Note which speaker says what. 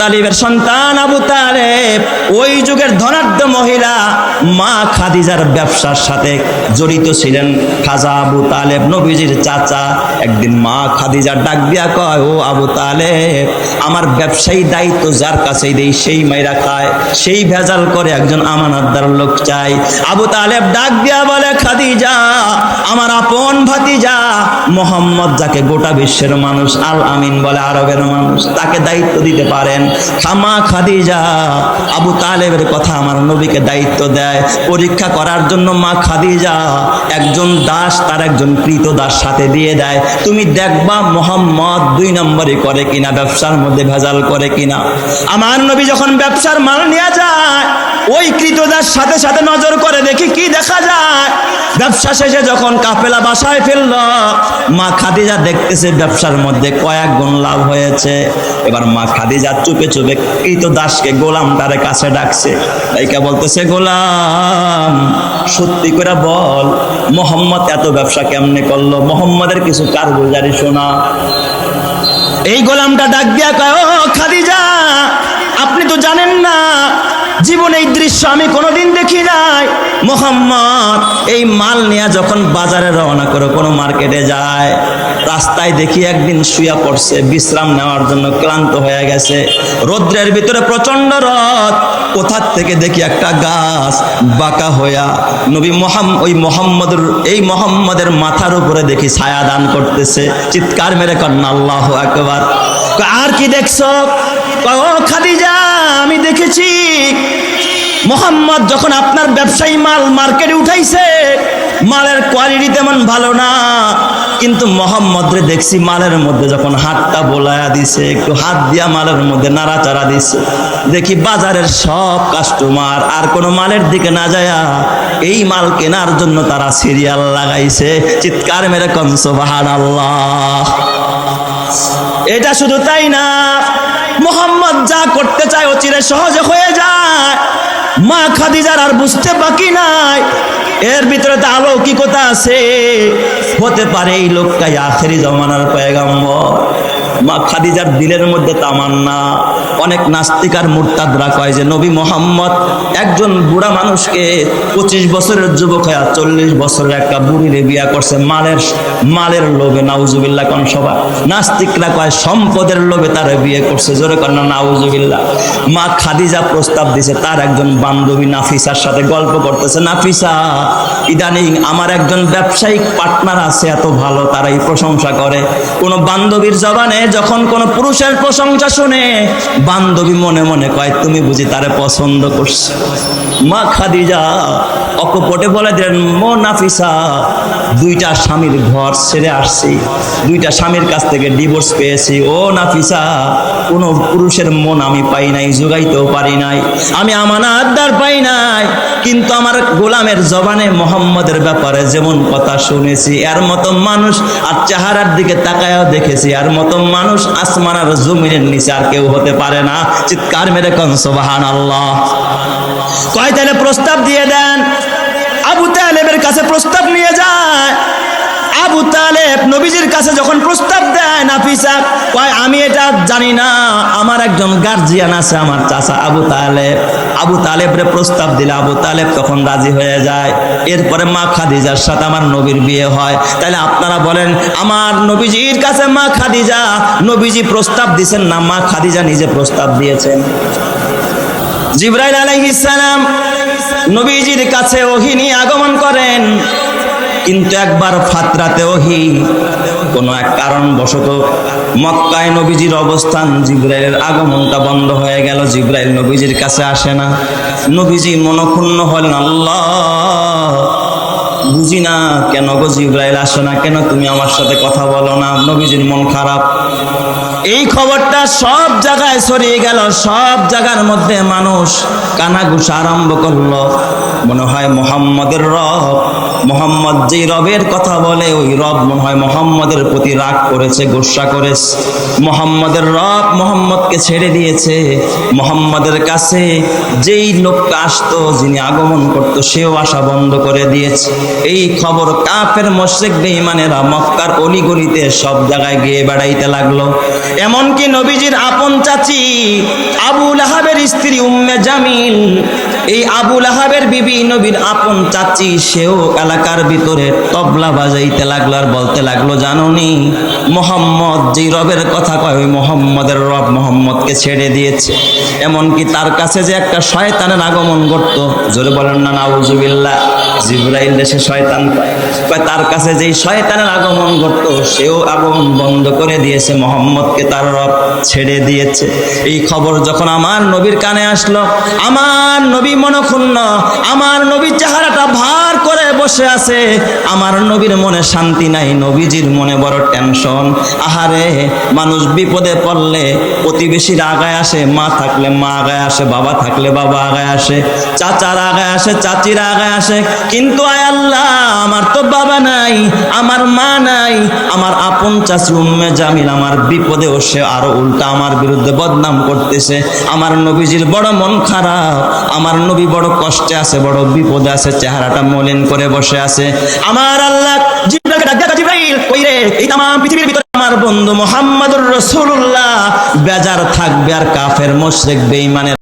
Speaker 1: তালিবের সন্তান আবু তালেব, ওই যুগের ধনাঢ্য মহিলা মা খাদিজার ব্যবসার সাথে জড়িত ছিলেন। খাজা আবু তালেব নবীজির চাচা একদিন মা খাদিজার ডাক দিয়া কয়, ও আবু তালেব, আমার ব্যবসায়ী দায়িত্ব যার কাছেই দেই, সেই মাইরা খায়, সেই ভেজাল করে একজন আমানতদার লোক চাই। আবু তালেব ডাক দিয়া বলে, খাদিজা, আমার আপন ভাতিজা মোহাম্মদ যাকে গোটা বিশ্বের মানুষ আল আমিন বলে আরবের মানুষ, তাকে দায়িত্ব দিতে পারেন খামা খাদিজা। আবু তালেবের কথা আমার নবীকে দায়িত্ব দেয়। পরীক্ষা করার জন্য মা খাদিজা একজন দাস, তার একজন কৃত দাস সাথে দিয়ে দেয়। তুমি দেখবা মোহাম্মদ দুই নম্বরে করে কিনা, ব্যবসার মধ্যে ভেজাল করে কিনা? আমার নবী যখন ব্যবসার মাল নিয়ে যায়, ওই কৃতদাস সাথে সাথে নজর করে, দেখি কি দেখা যায়। ব্যবসা শেষে যখন কাফেলা বাসায় ফেলল মা খাদিজা দেখতেছে ব্যবসার মধ্যে কয়েক গুণ লাভ হয়েছে। এবার মা খাদিজা চুপে চুপে কৃত দাসকে গোলাম তারে কাছে ডাকছে। তাইকা বলতেছে, গোলাম, সত্যি করে বল, মোহাম্মদ এত ব্যবসা কেমনে করল? মোহাম্মদের কিছু কারগুজারি শোনা। এই গোলামটা ডাক দিয়া কয়, ও খাদিজা, আপনি তো জানেন না জীবনে এই দৃশ্য আমি কোনোদিন দেখি নাই। মোহাম্মদ, এই মাল নিয়ে যখন বাজারে রওনা করে কোনো মার্কেটে যায়, রাস্তায় দেখি একদিন শুয়া পড়ছে, বিশ্রাম নেওয়ার জন্য ক্লান্ত হয়ে গেছে। রৌদ্রের ভিতরে প্রচণ্ড রথ কোথার থেকে দেখি একটা গাছ বাঁকা হইয়া, নবী মোহাম, ওই মোহাম্মদের, এই মোহাম্মদের মাথার উপরে দেখি ছায়া দান করতেছে। চিৎকার মেরে কন্যা, আল্লাহ একবার আর কি দেখছ? ও খাদিজা মোহাম্মদ যখন আপনার ব্যবসায়ী মাল মার্কেটে উঠাইছে, মালের কোয়ালিটি তেমন ভালো না। কিন্তু মোহাম্মদরে দেখছি মালের মধ্যে যখন হাতটা বোলায়া দিছে, একটু হাত দিয়া মালের মধ্যে নাড়াচাড়া দিছে। দেখি বাজারের সব কাস্টমার আর কোনো মালের দিকে না যায়া এই মাল কেনার জন্য তারা সিরিয়াল লাগাইছে। চিৎকার মেরে কনসবাহান আল্লাহ এটা শুধু তাই না, মোহাম্মদ যা করতে চায় ও চিরে সহজে হয়ে যায়। মা খাদিজার আর বুঝতে বাকি নাই। এর ভিতরে তো অলৌকিকতা আছে। হতে পারে এই লোকটাই আখেরি জমানার পয়গাম্বর। মা খাদিজার দিলের মধ্যে তামান্না। অনেক নাস্তিক আর মুরতাদরা কয় যে নবী মোহাম্মদ একজন বুড়া মানুষকে পঁচিশ বছরের যুবক হয়ে চল্লিশ বছরের একটা বুড়িরে বিয়া করছে, মালের মালের লোভে নাউজুবিল্লা কোন সবাই নাস্তিকরা কয় সম্পদের লোভে তারা বিয়ে করছে, জোরে না নাউজুবিল্লা মা খাদিজা প্রস্তাব দিছে, তার একজন বান্ধবী নাফিসার সাথে গল্প করতেছে, নাফিসা, ইদানিং আমার একজন ব্যবসায়িক পার্টনার আছে, এত ভালো তারাই প্রশংসা করে। কোনো বান্ধবীর জবানে যখন কোনো পুরুষের প্রশংসা শুনে বান্ধবী মনে মনে কয় তুমি বুঝি তারে পছন্দ করছ? মা খাদিজা অকপটে বলে দিলেন, মো নাফিসা, দুইটা স্বামীর ঘর ছেড়ে আসছি। দুইটা স্বামীর কাছ থেকে ডিভোর্স পেয়েছি। ও নাফিসা, কোনো পুরুষের মন আমি পাই নাই, জোগাইতেও পারি নাই। আমি আমানাতদার পাই নাই। কিন্তু আমার গোলামের জবানে মোহাম্মদের ব্যাপারে যেমন কথা শুনেছি, এর মতো মানুষ আর চেহারার দিকে তাকায়ও দেখেছি। আর মতো মানুষ আসমান আর জমিনের নিচে আর কেউ হতে পারে না। চিৎকার মেরে কন সোবাহান আল্লাহ কয় তাহলে প্রস্তাব দিয়ে দেন। আবু তালেবের কাছে প্রস্তাব নিয়ে যায়। আবু তালেব নবীজির কাছে যখন প্রস্তাব দেয়, নাফিসা কয়, আমি এটা জানি না, আমার একজন গার্জিয়ান আছে আমার চাচা আবু তালেব। আবু তালেবরে প্রস্তাব দিলে আবু তালেব তখন রাজি হয়ে যায়। এরপরে মা খাদিজার সাথে আমার নবীর বিয়ে হয়। তাহলে আপনারা বলেন, আমার নবীজির কাছে মা খাদিজা? নবীজি প্রস্তাব দিছেন না, মা খাদিজা নিজে প্রস্তাব দিয়েছেন। জিব্রাইল আলাইহিস সালাম নবীজির কাছে ওহি নিয়ে আগমন করেন। কিন্তু একবার ফাতরাতে ওহি, কোনো এক কারণবশত মক্কায় নবীজির অবস্থান, জিব্রাইলের আগমনটা বন্ধ হয়ে গেল, জিব্রাইল নবীজির কাছে আসে না। নবীজি মনক্ষুণ্ণ হলেন, আল্লাহ, বুঝি না কেন গো জিব্রাইল, আসে না কেন? তুমি আমার সাথে কথা বলো না। নবীজির মন খারাপ। এই খবরটা সব জায়গায় ছড়িয়ে গেল, সব জায়গার মধ্যে মানুষ কানাঘুষা আরম্ভ করল। মনে হয় মোহাম্মদের রব মোহাম্মদ যেই রবের কথা বলে, ওই রব মনে হয় মোহাম্মদের প্রতি রাগ করেছে, গোসা করেছে। মোহাম্মদের রব মোহাম্মদকে ছেড়ে দিয়েছে। মোহাম্মদের কাছে যেই লোকটা আসতো, যিনি আগমন করতো, সেও আসা বন্ধ করে দিয়েছে। এই খবর কাফের মোশেক বেঈমানেরা মক্কার অলিগলিতে সব জায়গায় গিয়ে বেড়াইতে লাগল। এমনকি নবীজির আপন চাচি আবু লাহাবের স্ত্রী উম্মে জামিল, এই আবু লাহাবের বিবি নবীর আপন চাচি, সেও এলাকার ভিতরে তবলা বাজাইতে লাগল আর বলতে লাগল, জানোনি, মোহাম্মদ যে রবের কথা কয়, ওই মোহাম্মদের রব মোহাম্মদকে ছেড়ে দিয়েছে। এমনকি তার কাছে যে একটা শয়তানের আগমন করতো জোরে বলেন না, নাউজুবিল্লাহ। জিব্রাইল দেশে শয়তান তার কাছে যেই শয়তানের আগমন করতো সেও আগমন বন্ধ করে দিয়েছে, মোহাম্মদকে তার রব ছেড়ে দিয়েছে। এই খবর যখন আমার নবীর কানে আসলো, আমার নবী মনক্ষুণ্ণ, আমার নবীর চেহারাটা ভার করে বসে আছে, আমার নবীর মনে শান্তি নাই, নবীজির মনে বড় টেনশন। আহারে, মানুষ বিপদে পড়লে প্রতিবেশীর আগায় আসে, মা থাকলে মা আগায় আসে, বাবা থাকলে বাবা আগায় আসে, চাচার আগায় আসে, চাচির আগায় আসে কিন্তু আয় আল্লাহ, আমার তো বাবা নাই, আমার মা নাই, আমার আপন চাচি উম্মে জামিল আমার বিপদে সে আরও উল্টা আমার বিরুদ্ধে বদনাম করতেছে। আমার নবীজির বড় মন খারাপ, আমার নবী বড় কষ্টে আছে, বড় বিপদে আছে, চেহারাটা মলিন করে বসে আছে। আমার আল্লাহ জিব্রাইলকে ডাক দেখা জিব্রাইল ওই রে, এই তাম পৃথিবীর ভিতরে আমার বন্ধু মোহাম্মদুর রসুল্লাহ বেজার থাকবে আর কাফের, মোশরেক, বেঈমানের